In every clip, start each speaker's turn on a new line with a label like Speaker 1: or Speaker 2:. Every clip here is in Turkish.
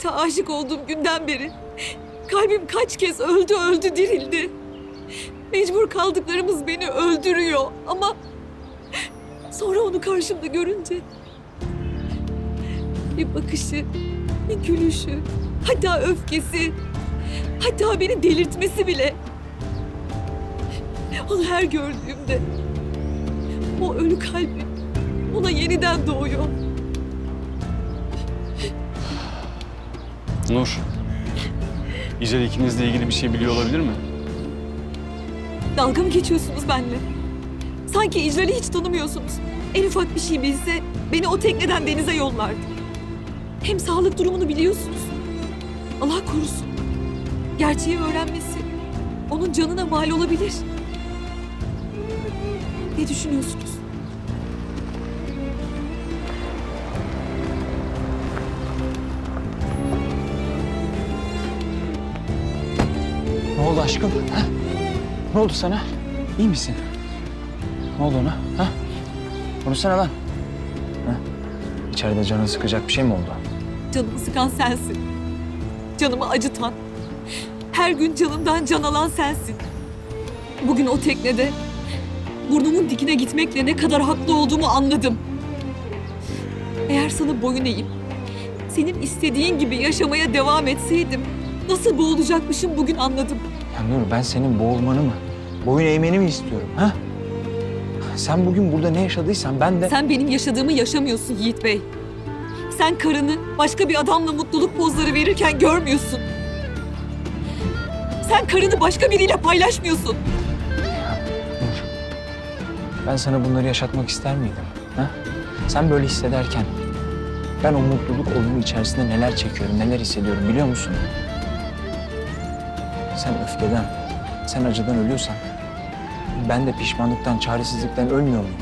Speaker 1: Ahmet'e aşık olduğum günden beri kalbim kaç kez öldü öldü dirildi. Mecbur kaldıklarımız beni öldürüyor ama sonra onu karşımda görünce bir bakışı, bir gülüşü, hatta öfkesi, hatta beni delirtmesi bile. Onu her gördüğümde o ölü kalbim ona yeniden doğuyor.
Speaker 2: Nur. İcel ikinizle ilgili bir şey biliyor olabilir mi?
Speaker 1: Dalga mı geçiyorsunuz benimle? Sanki İcral'i hiç tanımıyorsunuz. En ufak bir şey bilse beni o tekneden denize yollardı. Hem sağlık durumunu biliyorsunuz. Allah korusun. Gerçeği öğrenmesi onun canına mal olabilir. Ne düşünüyorsunuz?
Speaker 3: Oldu aşkım? Ha? Ne oldu sana? İyi misin? Ne oldu ona? Ha? Konuşsana lan. Ha? İçeride canını sıkacak bir şey mi oldu?
Speaker 1: Canımı sıkan sensin. Canımı acıtan. Her gün canımdan can alan sensin. Bugün o teknede burnumun dikine gitmekle ne kadar haklı olduğumu anladım. Eğer sana boyun eğip senin istediğin gibi yaşamaya devam etseydim nasıl boğulacakmışım bugün anladım.
Speaker 3: Ya Nur ben senin boğulmanı mı? Boyun eğmeni mi istiyorum? Ha? Sen bugün burada ne yaşadıysan ben de...
Speaker 1: Sen benim yaşadığımı yaşamıyorsun Yiğit Bey. Sen karını başka bir adamla mutluluk pozları verirken görmüyorsun. Sen karını başka biriyle paylaşmıyorsun.
Speaker 3: Nur. Ben sana bunları yaşatmak ister miydim? Ha? Sen böyle hissederken ben o mutluluk oyunu içerisinde neler çekiyorum, neler hissediyorum biliyor musun? Sen öfkeden, sen acıdan ölüyorsan ben de pişmanlıktan, çaresizlikten ölmüyor muyum?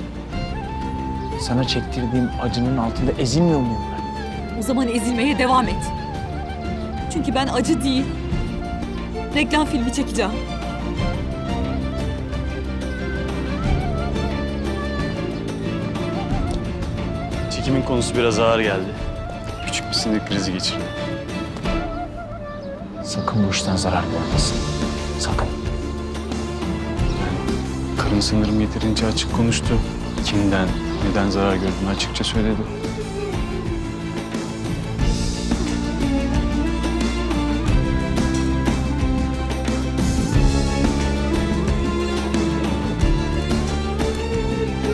Speaker 3: Sana çektirdiğim acının altında ezilmiyor muyum ben?
Speaker 1: O zaman ezilmeye devam et. Çünkü ben acı değil, reklam filmi çekeceğim.
Speaker 2: Çekimin konusu biraz ağır geldi. Küçük bir sinir krizi geçirdi.
Speaker 3: Sakın bu işten zarar görmesin. Sakın.
Speaker 2: Karın sanırım yeterince açık konuştu. Kimden, neden zarar gördüğünü açıkça söyledi.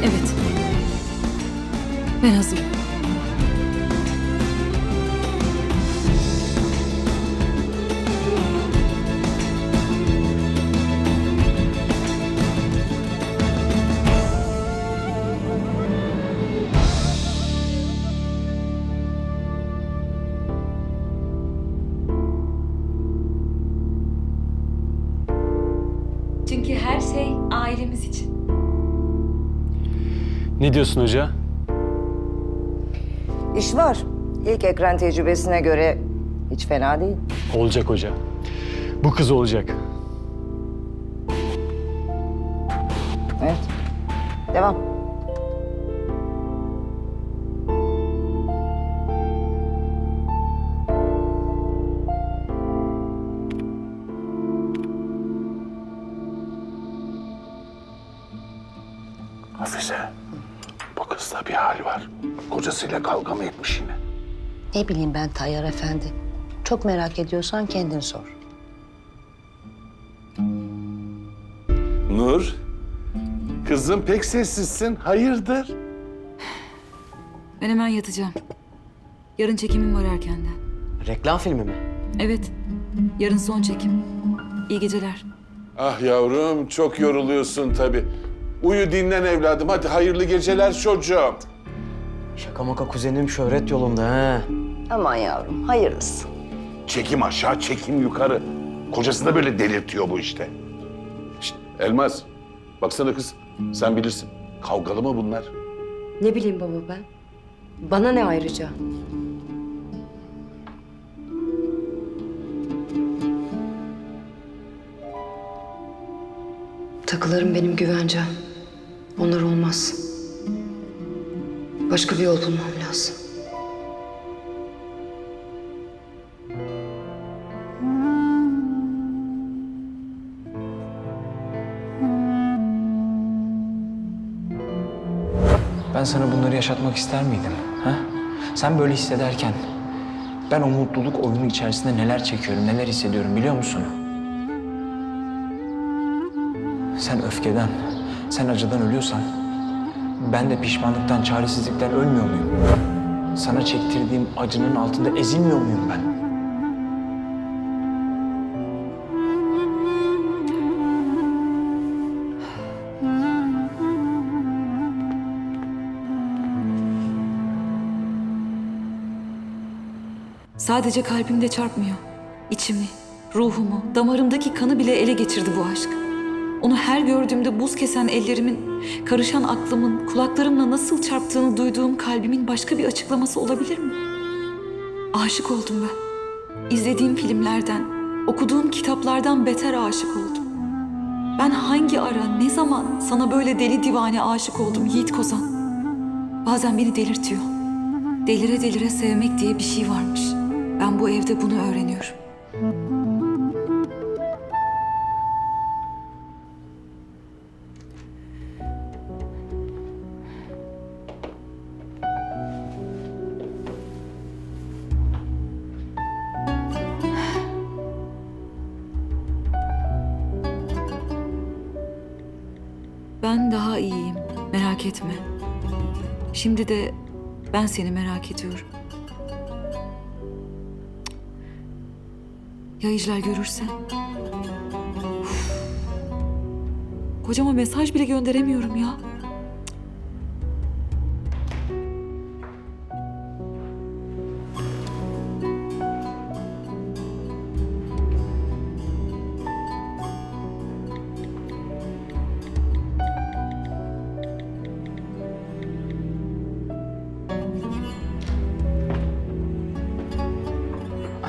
Speaker 1: Evet. Ben hazırım. Ailemiz için.
Speaker 2: Ne diyorsun hoca?
Speaker 4: İş var. İlk ekran tecrübesine göre hiç fena değil.
Speaker 2: Olacak hoca. Bu kız olacak.
Speaker 4: Evet. Devam.
Speaker 5: Kızda bir hal var. Kocasıyla kavga mı etmiş yine?
Speaker 6: Ne bileyim ben Tayyar Efendi. Çok merak ediyorsan kendin sor.
Speaker 5: Nur, kızım pek sessizsin. Hayırdır?
Speaker 1: Ben hemen yatacağım. Yarın çekimim var erkenden.
Speaker 7: Reklam filmi mi?
Speaker 1: Evet, yarın son çekim. İyi geceler.
Speaker 5: Ah yavrum, çok yoruluyorsun tabii. Uyu dinlen evladım. Hadi hayırlı geceler çocuğum.
Speaker 7: Şaka maka kuzenim şöhret yolunda ha.
Speaker 4: Aman yavrum, hayırlısı.
Speaker 5: Çekim aşağı, çekim yukarı. Kocasını da böyle delirtiyor bu işte. Şişt, Elmas, baksana kız. Sen bilirsin. Kavgalı mı bunlar?
Speaker 8: Ne bileyim baba ben. Bana ne ayrıca? Takılarım benim güvencem. Onlar olmaz. Başka bir yol bulmam lazım.
Speaker 3: Ben sana bunları yaşatmak ister miydim? Ha? Sen böyle hissederken ben o mutluluk oyunu içerisinde neler çekiyorum, neler hissediyorum biliyor musun? Sen öfkeden, sen acıdan ölüyorsan ben de pişmanlıktan, çaresizlikten ölmüyor muyum? Sana çektirdiğim acının altında ezilmiyor muyum ben?
Speaker 1: Sadece kalbimde çarpmıyor. İçimi, ruhumu, damarımdaki kanı bile ele geçirdi bu aşk. Onu her gördüğümde buz kesen ellerimin, karışan aklımın, kulaklarımla nasıl çarptığını duyduğum kalbimin başka bir açıklaması olabilir mi? Aşık oldum ben. İzlediğim filmlerden, okuduğum kitaplardan beter aşık oldum. Ben hangi ara, ne zaman sana böyle deli divane aşık oldum Yiğit Kozan? Bazen beni delirtiyor. Delire delire sevmek diye bir şey varmış. Ben bu evde bunu öğreniyorum. Ben daha iyiyim. Merak etme. Şimdi de ben seni merak ediyorum. Ya İclal görürse? Uf. Kocama mesaj bile gönderemiyorum ya.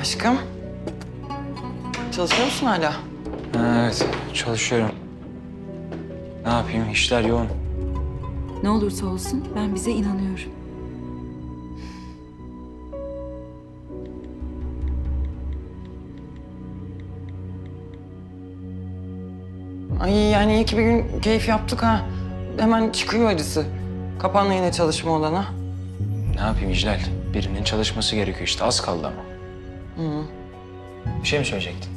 Speaker 7: Aşkım. Çalışıyor musun hala?
Speaker 3: Ha, evet, çalışıyorum. Ne yapayım, işler yoğun.
Speaker 1: Ne olursa olsun ben bize inanıyorum.
Speaker 7: Ay yani iyi ki bir gün keyif yaptık ha. Hemen çıkıyor acısı. Kapanla yine çalışma odana.
Speaker 3: Ne yapayım İclal? Birinin çalışması gerekiyor işte, az kaldı ama. Bir şey mi söyleyecektin?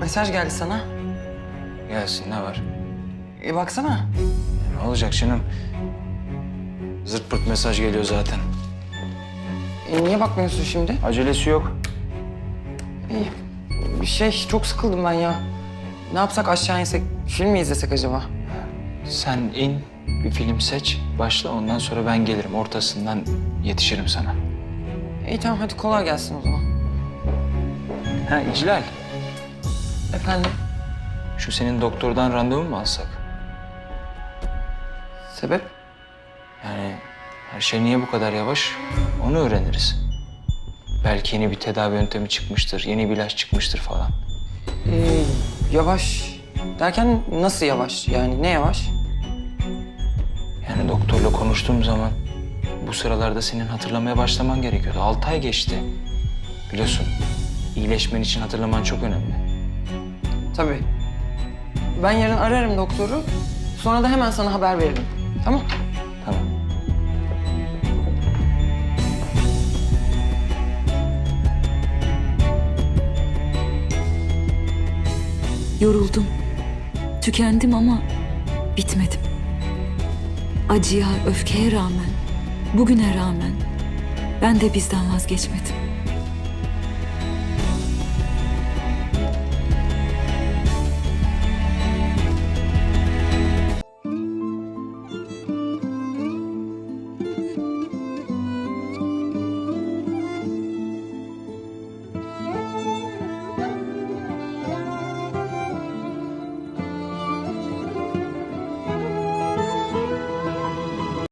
Speaker 7: Mesaj geldi sana.
Speaker 3: Gelsin, ne var?
Speaker 7: E baksana.
Speaker 3: Ne olacak canım? Zırt pırt mesaj geliyor zaten.
Speaker 7: E, niye bakmıyorsun şimdi?
Speaker 3: Acelesi yok.
Speaker 7: İyi. Bir şey çok sıkıldım ben ya. Ne yapsak aşağı insek, film mi izlesek acaba?
Speaker 3: Sen in, bir film seç, başla. Ondan sonra ben gelirim. Ortasından yetişirim sana.
Speaker 7: İyi tamam hadi kolay gelsin o zaman.
Speaker 3: Ha İclal,
Speaker 7: Efendim?
Speaker 3: şu senin doktordan randevu mu alsak?
Speaker 7: Sebep?
Speaker 3: Yani her şey niye bu kadar yavaş? Onu öğreniriz. Belki yeni bir tedavi yöntemi çıkmıştır, yeni bir ilaç çıkmıştır falan.
Speaker 7: Ee, yavaş derken nasıl yavaş? Yani ne yavaş?
Speaker 3: Yani doktorla konuştuğum zaman bu sıralarda senin hatırlamaya başlaman gerekiyordu. Altı ay geçti. Biliyorsun, iyileşmen için hatırlaman çok önemli.
Speaker 7: Tabii. Ben yarın ararım doktoru. Sonra da hemen sana haber veririm. Tamam?
Speaker 3: Tamam.
Speaker 1: Yoruldum. Tükendim ama bitmedim. Acıya, öfkeye rağmen, bugüne rağmen ben de bizden vazgeçmedim.